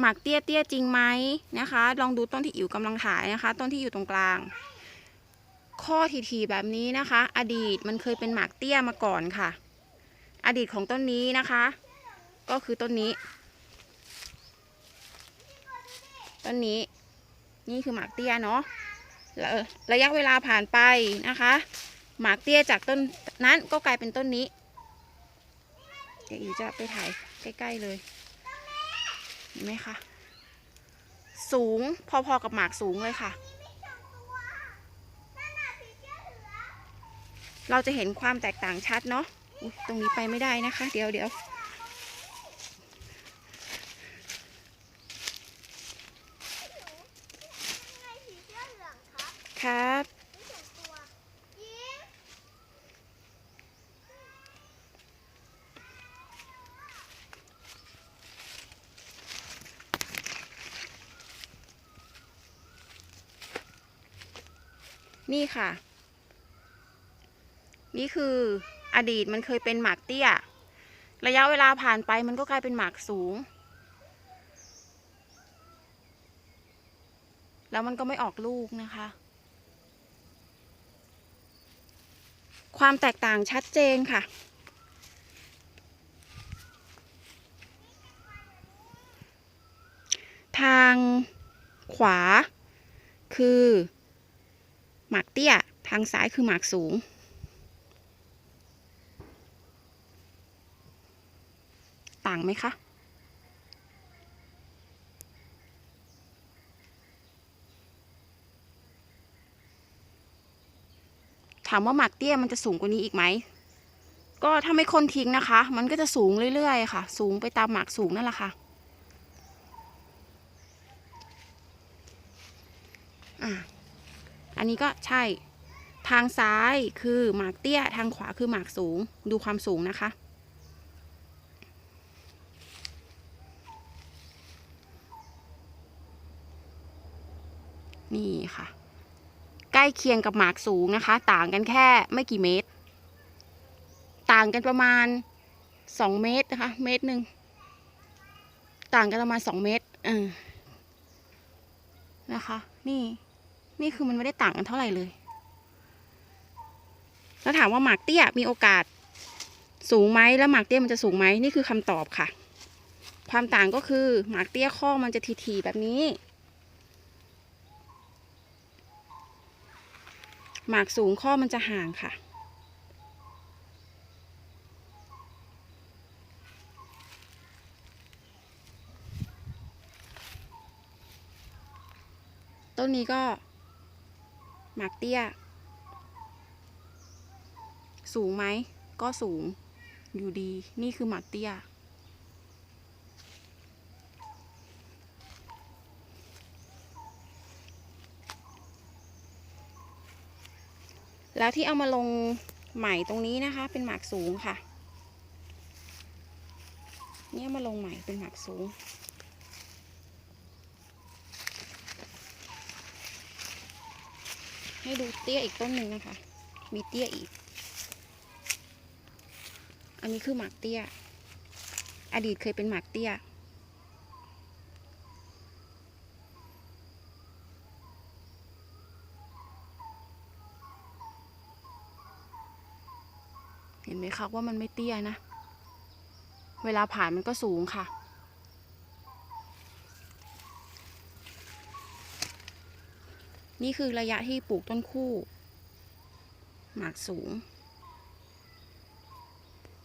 หมากเตี้ยเตี้ยจริงไหมนะคะ ลองดูต้นที่อิ๋วกำลังถ่ายนะคะ ต้นที่อยู่ตรงกลาง ข้อทีๆแบบนี้นะคะ อดีตมันเคยเป็นหมากเตี้ยมาก่อนค่ะ อดีตของต้นนี้นะคะ ก็คือต้นนี้ ต้นนี้ นี่คือหมากเตี้ยเนาะระยะเวลาผ่านไปนะคะ หมากเตี้ยจากต้นนั้นก็กลายเป็นต้นนี้ เดี๋ยวอิ๋วจะไปถ่ายใกล้ ๆ เลย เห็นไหมคะ สูงพอๆกับหมากสูงเลยค่ะ เราจะเห็นความแตกต่างชัดเนาะตรงนี้ไปไม่ได้นะคะ เดี๋ยวเดี๋ยว ไงสีเสื้อเหลืองครับ ครับ นี่เขียนตัวยิง นี่ค่ะ นี่คืออดีตมันเคยเป็นหมากเตี้ย ระยะเวลาผ่านไปมันก็กลายเป็นหมากสูง แล้วมันก็ไม่ออกลูกนะคะ ความแตกต่างชัดเจนค่ะทางขวาคือ หมากเตี้ย ทางซ้ายคือหมากสูง ต่างไหมคะถามว่าหมากเตี้ยมันจะสูงกว่านี้อีกไหม ก็ถ้าไม่คนทิ้งนะคะ มันก็จะสูงเรื่อยๆค่ะ สูงไปตามหมากสูงนั่นแหละค่ะ อะ อันนี้ก็ใช่ ทางซ้ายคือหมากเตี้ย ทางขวาคือหมากสูง ดูความสูงนะคะ นี่ค่ะ ใกล้เคียงกับหมากสูงนะคะ ต่างกันแค่ไม่กี่เมตร ต่างกันประมาณสองเมตรนะคะ เมตรหนึ่ง ต่างกันประมาณสองเมตร เออ นะคะ นี่ นี่คือมันไม่ได้ต่างกันเท่าไหร่เลย แล้วถามว่าหมากเตี้ยมีโอกาสสูงไหมแล้วหมากเตี้ยมันจะสูงไหมนี่คือคำตอบค่ะ ความต่างก็คือหมากเตี้ยข้อมันจะทีๆแบบนี้ หมากสูงข้อมันจะห่างค่ะ ต้นนี้ก็ หมากเตี้ย สูงไหม ก็สูง อยู่ดี นี่คือหมากเตี้ย แล้วที่เอามาลงใหม่ตรงนี้นะคะ เป็นหมากสูงค่ะ เนี่ยมาลงใหม่เป็นหมากสูง ให้ดูเตี้ยอีกต้นหนึ่งนะคะ มีเตี้ยอีก อันนี้คือหมากเตี้ย อดีตเคยเป็นหมากเตี้ย เห็นไหมคะว่ามันไม่เตี้ยนะ เวลาผ่านมันก็สูงค่ะ นี่คือระยะที่ปลูกต้นคู่ หมากสูง